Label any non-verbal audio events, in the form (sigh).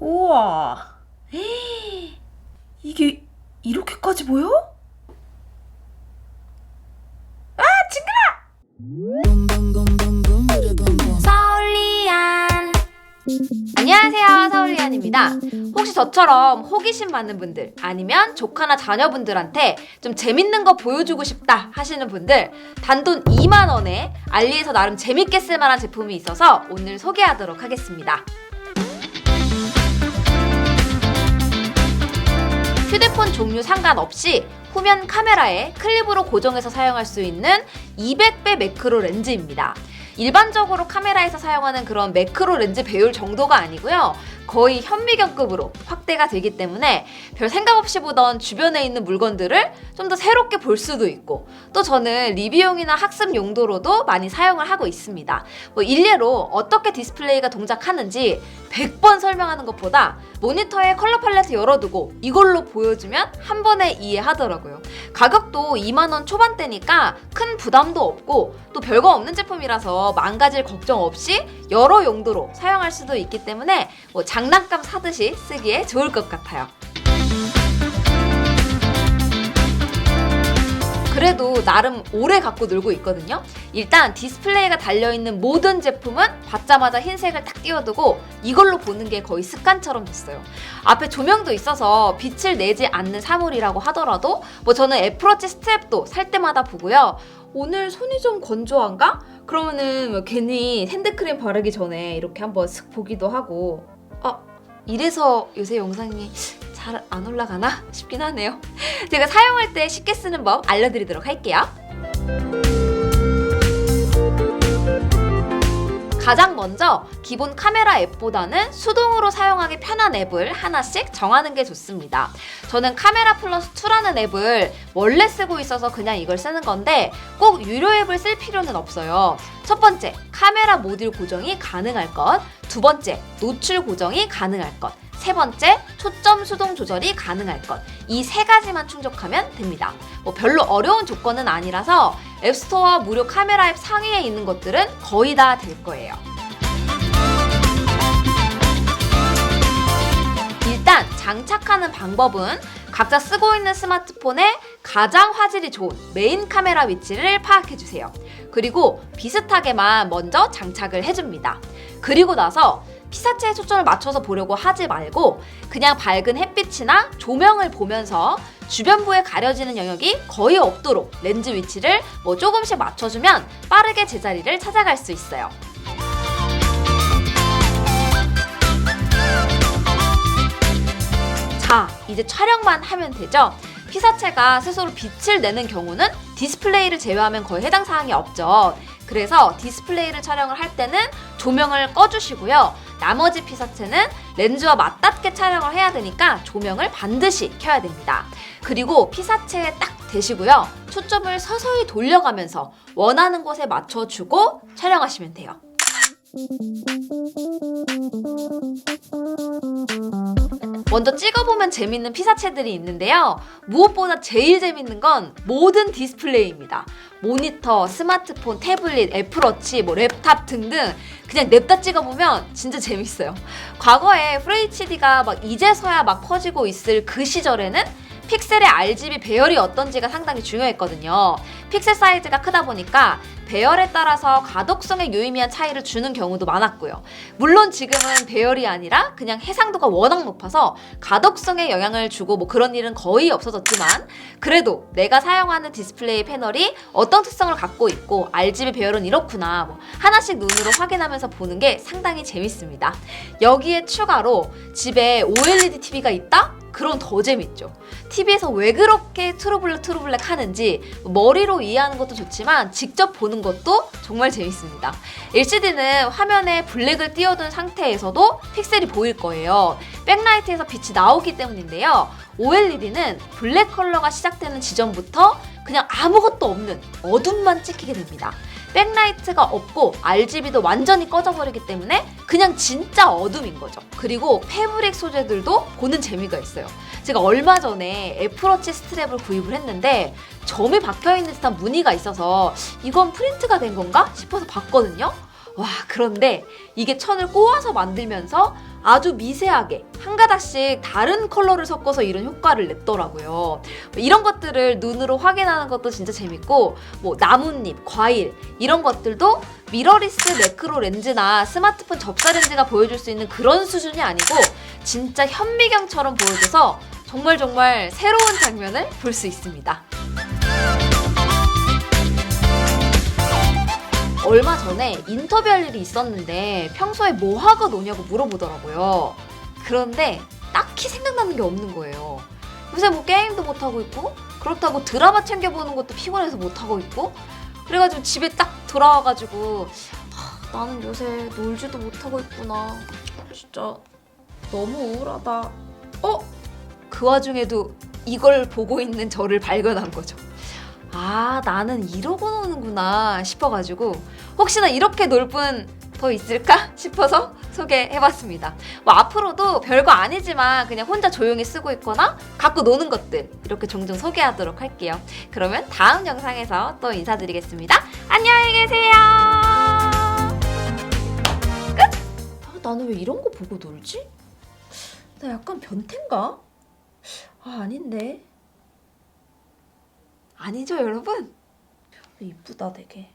우와. (gasps) 이게 이렇게까지 보여? 서울리안 안녕하세요 서울리안입니다 혹시 저처럼 호기심 많은 분들 아니면 조카나 자녀분들한테 좀 재밌는 거 보여주고 싶다 하시는 분들 단돈 2만원에 알리에서 나름 재밌게 쓸만한 제품이 있어서 오늘 소개하도록 하겠습니다 휴대폰 종류 상관없이 후면 카메라에 클립으로 고정해서 사용할 수 있는 200배 매크로 렌즈입니다. 일반적으로 카메라에서 사용하는 그런 매크로 렌즈 배율 정도가 아니고요. 거의 현미경급으로 확대가 되기 때문에 별 생각 없이 보던 주변에 있는 물건들을 좀 더 새롭게 볼 수도 있고 또 저는 리뷰용이나 학습 용도로도 많이 사용을 하고 있습니다. 뭐 일례로 어떻게 디스플레이가 동작하는지 100번 설명하는 것보다 모니터에 컬러 팔레트 열어두고 이걸로 보여주면 한 번에 이해하더라고요. 가격도 2만원 초반대니까 큰 부담도 없고 또 별거 없는 제품이라서 망가질 걱정 없이 여러 용도로 사용할 수도 있기 때문에 뭐 장난감 사듯이 쓰기에 좋을 것 같아요. 그래도 나름 오래 갖고 놀고 있거든요. 일단 디스플레이가 달려있는 모든 제품은 받자마자 흰색을 딱 띄워두고 이걸로 보는 게 거의 습관처럼 됐어요. 앞에 조명도 있어서 빛을 내지 않는 사물이라고 하더라도 뭐 저는 애플워치 스트랩도 살 때마다 보고요. 오늘 손이 좀 건조한가? 그러면은 뭐 괜히 핸드크림 바르기 전에 이렇게 한번 슥 보기도 하고 아 이래서 요새 영상이 잘 안 올라가나 싶긴 하네요. (laughs) 제가 사용할 때 쉽게 쓰는 법 알려드리도록 할게요. 가장 먼저 기본 카메라 앱보다는 수동으로 사용하기 편한 앱을 하나씩 정하는 게 좋습니다. 저는 카메라 플러스 2라는 앱을 원래 쓰고 있어서 그냥 이걸 쓰는 건데 꼭 유료 앱을 쓸 필요는 없어요. 첫 번째, 카메라 모듈 고정이 가능할 것. 두 번째, 노출 고정이 가능할 것. 세 번째, 초점 수동 조절이 가능할 것. 이 세 가지만 충족하면 됩니다. 뭐 별로 어려운 조건은 아니라서 앱스토어 무료 카메라 앱 상위에 있는 것들은 거의 다 될 거예요. 일단 장착하는 방법은 각자 쓰고 있는 스마트폰의 가장 화질이 좋은 메인 카메라 위치를 파악해 주세요. 그리고 비슷하게만 먼저 장착을 해줍니다. 그리고 나서 피사체에 초점을 맞춰서 보려고 하지 말고 그냥 밝은 햇빛이나 조명을 보면서 주변부에 가려지는 영역이 거의 없도록 렌즈 위치를 뭐 조금씩 맞춰주면 빠르게 제자리를 찾아갈 수 있어요. 자, 이제 촬영만 하면 되죠? 피사체가 스스로 빛을 내는 경우는 디스플레이를 제외하면 거의 해당 사항이 없죠. 그래서 디스플레이를 촬영을 할 때는 조명을 꺼주시고요. 나머지 피사체는 렌즈와 맞닿게 촬영을 해야 되니까 조명을 반드시 켜야 됩니다. 그리고 피사체에 딱 대시고요. 초점을 서서히 돌려가면서 원하는 곳에 맞춰주고 촬영하시면 돼요. 먼저 찍어보면 재밌는 피사체들이 있는데요. 무엇보다 제일 재밌는 건 모든 디스플레이입니다. 모니터, 스마트폰, 태블릿, 애플워치, 뭐 랩탑 등등 그냥 냅다 찍어보면 진짜 재밌어요. 과거에 FHD가 막 이제서야 막 퍼지고 있을 그 시절에는 픽셀의 RGB 배열이 어떤지가 상당히 중요했거든요. 픽셀 사이즈가 크다 보니까 배열에 따라서 가독성에 유의미한 차이를 주는 경우도 많았고요. 물론 지금은 배열이 아니라 그냥 해상도가 워낙 높아서 가독성에 영향을 주고 뭐 그런 일은 거의 없어졌지만 그래도 내가 사용하는 디스플레이 패널이 어떤 특성을 갖고 있고 RGB 배열은 이렇구나 뭐 하나씩 눈으로 확인하면서 보는 게 상당히 재밌습니다. 여기에 추가로 집에 OLED TV가 있다? 그럼 더 재밌죠. TV에서 왜 그렇게 트루블랙 트루블랙 하는지 머리로 이해하는 것도 좋지만 직접 보는 것도 정말 재밌습니다. LCD는 화면에 블랙을 띄워둔 상태에서도 픽셀이 보일 거예요. 백라이트에서 빛이 나오기 때문인데요. OLED는 블랙 컬러가 시작되는 지점부터 그냥 아무것도 없는 어둠만 찍히게 됩니다. 백라이트가 없고 RGB도 완전히 꺼져버리기 때문에 그냥 진짜 어둠인 거죠. 그리고 패브릭 소재들도 보는 재미가 있어요. 제가 얼마 전에 애플워치 스트랩을 구입을 했는데 점이 박혀 있는 듯한 무늬가 있어서 이건 프린트가 된 건가 싶어서 봤거든요. 와, 그런데 이게 천을 꼬아서 만들면서 아주 미세하게 한 가닥씩 다른 컬러를 섞어서 이런 효과를 냈더라고요. 이런 것들을 눈으로 확인하는 것도 진짜 재밌고, 뭐 나뭇잎, 과일 이런 것들도 미러리스 매크로 렌즈나 스마트폰 접사 렌즈가 보여줄 수 있는 그런 수준이 아니고 진짜 현미경처럼 보여줘서 정말 정말 새로운 장면을 볼 수 있습니다. 얼마 전에 인터뷰할 일이 있었는데 평소에 뭐 하고 노냐고 물어보더라고요. 그런데 딱히 생각나는 게 없는 거예요. 요새 뭐 게임도 못 하고 있고 그렇다고 드라마 챙겨보는 것도 피곤해서 못 하고 있고 그래가지고 집에 딱 돌아와가지고 하, 나는 요새 놀지도 못하고 있구나. 진짜 너무 우울하다. 어? 그 와중에도 이걸 보고 있는 저를 발견한 거죠. 아, 나는 이러고 노는구나 싶어가지고 혹시나 이렇게 놀분더 있을까 (laughs) 싶어서 소개해봤습니다. 뭐 앞으로도 별거 아니지만 그냥 혼자 조용히 쓰고 있거나 갖고 노는 것들 이렇게 종종 소개하도록 할게요. 그러면 다음 영상에서 또 인사드리겠습니다. 안녕히 계세요. 끝. 아, 나는 왜 이런 거 보고 놀지? 나 약간 변태인가? 아 아닌데. 아니죠 여러분? 이쁘다 되게.